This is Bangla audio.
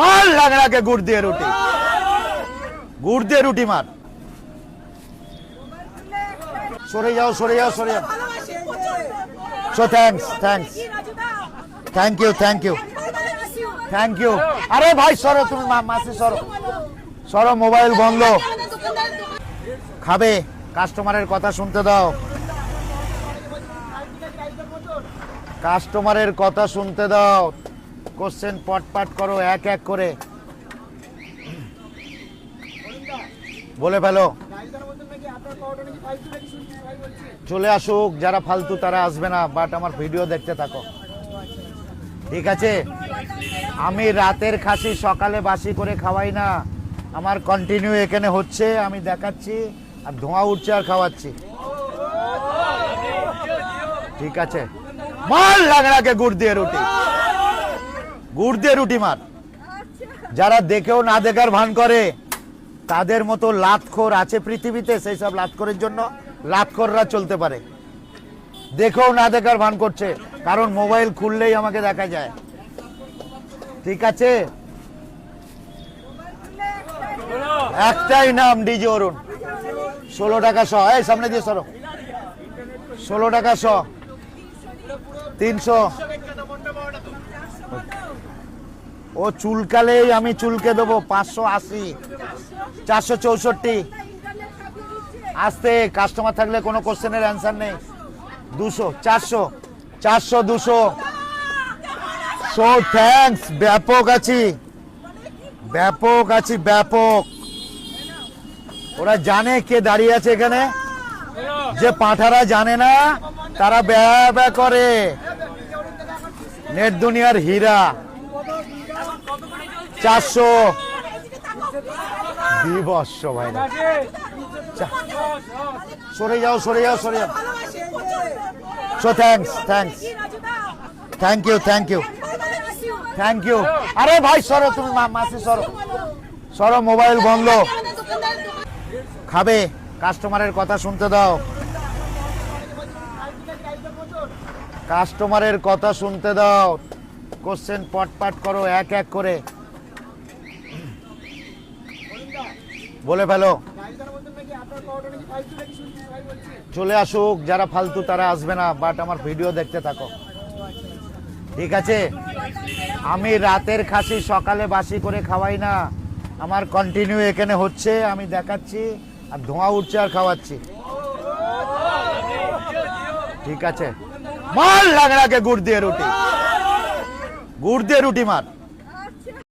মার লাগড়াকে গুড় দিয়ে রুটি। গুড় দিয়ে রুটি মার। সরে যাও সরে যাও সরে যাও। So thanks thanks thank you thank you thank you আরে ভাই, সরো, তুমি মাসি, সরো। সরো, মোবাইল বন্ধ। খাবে, কাস্টমারের কথা শুনতে দাও। কাস্টমারের কথা শুনতে দাও। কোশ্চেন পটপাট করো, এক এক করে। বলে ফেলো। চলে আসুক, যারা ফালতু তারা আসবে না বাট আমার ভিডিও দেখতে থাকো। ঠিক আছে? আমি রাতের খাসি সকালে বাসি করে খাওয়াই না। আমার কন্টিনিউ এখানে হচ্ছে, আমি দেখাচ্ছি, আর ধোঁয়া উঠছে আর খাওয়াচ্ছি। ঠিক আছে? মার লাগড়াকে গুড় দিয়ে রুটি। গুড় দিয়ে রুটি মার যারা দেখেও না দেখার ভান করে, তাদের মতো লাতখোর আছে পৃথিবীতে, সেই সব লাতখোরের জন্য লাতখোররা চলতে পারে। দেখেও না দেখার ভান করছে, কারণ মোবাইল খুললেই আমাকে দেখা যায়। ঠিক আছে? একটাই নাম ডিজে অরুণ। ষোলো টাকা শ। এই সামনে দিয়ে সরো। ষোলো টাকা শ। তিনশো। ও চুলকালেই আমি চুলকে দেবো, পাঁচশো আশি, চারশো চৌষট্টি। আসতে কাস্টমার থাকলে কোনো কোশ্চেনের অ্যান্সার নেই। দুশো, চারশো চারশো, দুশো। সো থ্যাঙ্কস ব্যাপক আছি। ব্যাপক আছি, ব্যাপক। ওরা জানে কে দাঁড়িয়ে আছে এখানে? যে পাঠারা জানে না, তারা ব্যা ব্যা করে। নেট দুনিয়ার হীরা। চারশো। বিবস্ব ভাই। সরে যাও সরে যাও সরে যাও। So thanks thanks thank you thank you thank you আরে ভাই, সরো তুমি মাসি, সরো। সরো, মোবাইল বন্ধ। খাবে কাস্টমারের কথা শুনতে দাও। কাস্টমারের কথা শুনতে দাও। কোশ্চেন পটপাট করো, এক এক করে। বলে ফেলো। চলে আসুক, যারা ফালতু তারা আসবে না বাট আমার ভিডিও দেখতে থাকো। ঠিক আছে? আমি রাতের খাসি, সকালে বাসি করে খাওয়াই না। আমার কন্টিনিউ এখানে হচ্ছে, আমি দেখাচ্ছি, আর ধোঁয়া উঠছে আর খাওয়াচ্ছি। ঠিক আছে? মার লাগড়াকে গুড় দিয়ে রুটি। গুড় দিয়ে রুটি মার।